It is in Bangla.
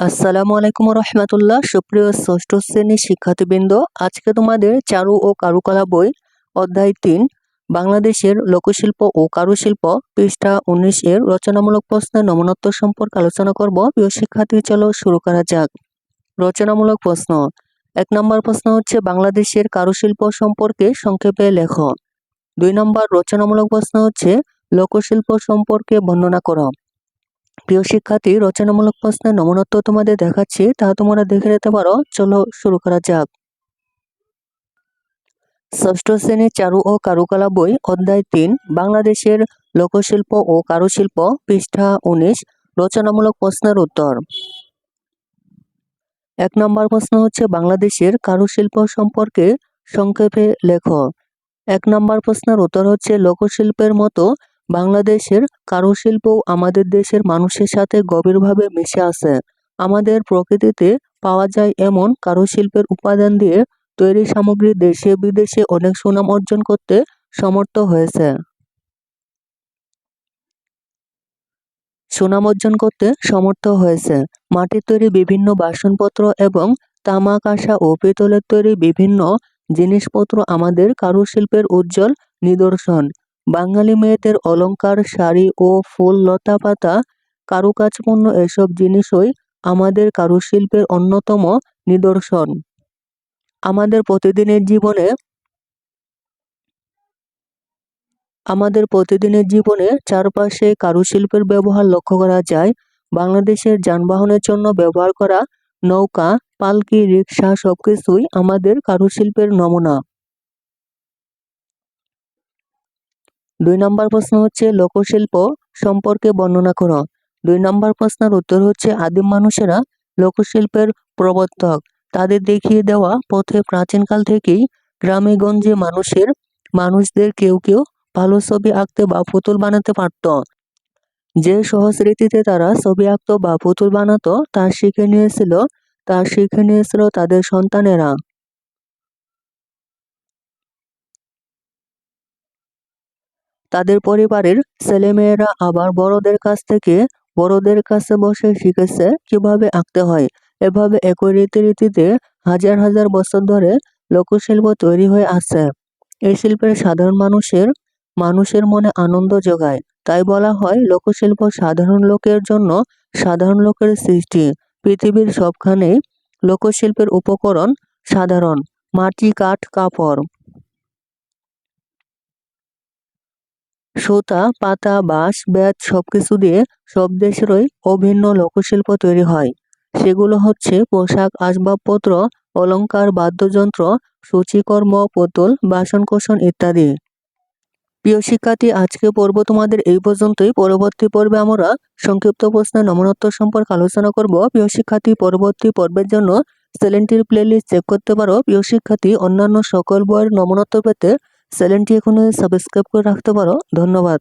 আসসালামু আলাইকুম রহমতুল্লাহ সুপ্রিয় ষষ্ঠ শ্রেণির শিক্ষার্থীবৃন্দ, আজকে তোমাদের চারু ও কারুকলা বই অধ্যায় তিন, বাংলাদেশের লোকশিল্প ও কারুশিল্প, পৃষ্ঠা উনিশ এর রচনামূলক প্রশ্নের নমনত্ব সম্পর্কে আলোচনা করব। প্রিয় শিক্ষার্থী, চলো শুরু করা যাক। রচনামূলক প্রশ্ন। এক নম্বর প্রশ্ন হচ্ছে, বাংলাদেশের কারুশিল্প সম্পর্কে সংক্ষেপে লেখ। দুই নম্বর রচনামূলক প্রশ্ন হচ্ছে, লোকশিল্প সম্পর্কে বর্ণনা করো। প্রিয় শিক্ষার্থী, রচনামূলক প্রশ্নের নমনত্ব তোমাদের দেখাচ্ছি, তা তোমরা দেখে নিতে পারো। চলো শুরু করা যাক। ষষ্ঠ শ্রেণির চারু ও কারুকলা বই, অধ্যায় তিন, বাংলাদেশের লোকশিল্প ও কারুশিল্প, পৃষ্ঠা উনিশ, রচনামূলক প্রশ্নের উত্তর। এক নম্বর প্রশ্ন হচ্ছে, বাংলাদেশের কারুশিল্প সম্পর্কে সংক্ষেপে লেখ। এক নম্বর প্রশ্নের উত্তর হচ্ছে, লোকশিল্পের মতো বাংলাদেশের কারুশিল্প আমাদের দেশের মানুষের সাথে গভীরভাবে মিশে আছে। আমাদের প্রকৃতিতে পাওয়া যায় এমন কারুশিল্পের উপাদান দিয়ে তৈরি সামগ্রী দেশে বিদেশে অনেক সুনাম অর্জন করতে সমর্থ হয়েছে। সুনাম অর্জন করতে সমর্থ হয়েছে। মাটির তৈরি বিভিন্ন বাসনপত্র এবং তামাক কাঁসা ও পিতলের তৈরি বিভিন্ন জিনিসপত্র আমাদের কারুশিল্পের উজ্জ্বল নিদর্শন। বাঙালি মেয়েদের অলংকার, শাড়ি ও ফুল, লতা পাতা, কারুকাজপূর্ণ এসব জিনিসই আমাদের কারুশিল্পের অন্যতম নিদর্শন। আমাদের প্রতিদিনের জীবনে আমাদের প্রতিদিনের জীবনে চারপাশে কারুশিল্পের ব্যবহার লক্ষ্য করা যায়। বাংলাদেশের যানবাহনের জন্য ব্যবহার করা নৌকা, পালকি রিক্সা সবকিছুই আমাদের কারুশিল্পের নমুনা। দুই নম্বর প্রশ্ন হচ্ছে, লোকশিল্প সম্পর্কে বর্ণনা করো। দুই নম্বর প্রশ্নের উত্তর হচ্ছে, আদিম মানুষেরা লোকশিল্পের প্রবর্তক। তাদের দেখিয়ে দেওয়া পথে প্রাচীনকাল থেকেই গ্রামে গঞ্জে মানুষের, মানুষদের কেউ কেউ ভালো ছবি আঁকতে বা পুতুল বানাতে পারত। যে সহজ রীতিতে তারা ছবি আঁকতো বা পুতুল বানাতো, তা শিখে নিয়েছিল, তা শিখে নিয়েছিল তাদের সন্তানেরা। তাদের পরিবারের ছেলেমেয়েরা আবার বড়দের কাছ থেকে বড়দের কাছে বসে শিখেছে কীভাবে আঁকতে হয়। এভাবে একই রীতিতে হাজার হাজার বছর ধরে লোকশিল্প তৈরি হয়ে আছে এই শিল্পের সাধারণ মানুষের মানুষের মনে আনন্দ যোগায়। তাই বলা হয়, লোকশিল্প সাধারণ লোকের জন্য সাধারণ লোকের সৃষ্টি। পৃথিবীর সবখানেই লোকশিল্পের উপকরণ সাধারণ। মাটি, কাঠ, কাপড়। সুতা, পাতা, বাঁশ বেত সবকিছু দিয়ে সব দেশেরই অভিন্ন লোকশিল্প তৈরি হয়। সেগুলো হচ্ছে পোশাক, আসবাবপত্র, অলংকার, বাদ্যযন্ত্র, সূচিকর্ম, পুতুল, বাসনকোসন ইত্যাদি। প্রিয় শিক্ষার্থী, আজকে পর্ব তোমাদের এই পর্যন্তই। পরবর্তী পর্বে আমরা সংক্ষিপ্ত প্রশ্নের নমনত্ব সম্পর্কে আলোচনা করব। প্রিয় শিক্ষার্থী, পরবর্তী পর্বের জন্য চ্যানেলটির প্লেলিস্ট চেক করতে পারো। প্রিয় শিক্ষার্থী, অন্যান্য সকল বইয়ের নমনত্ব পেতে চ্যানেলটি এখনও সাবস্ক্রাইব করে রাখতে পারো। ধন্যবাদ।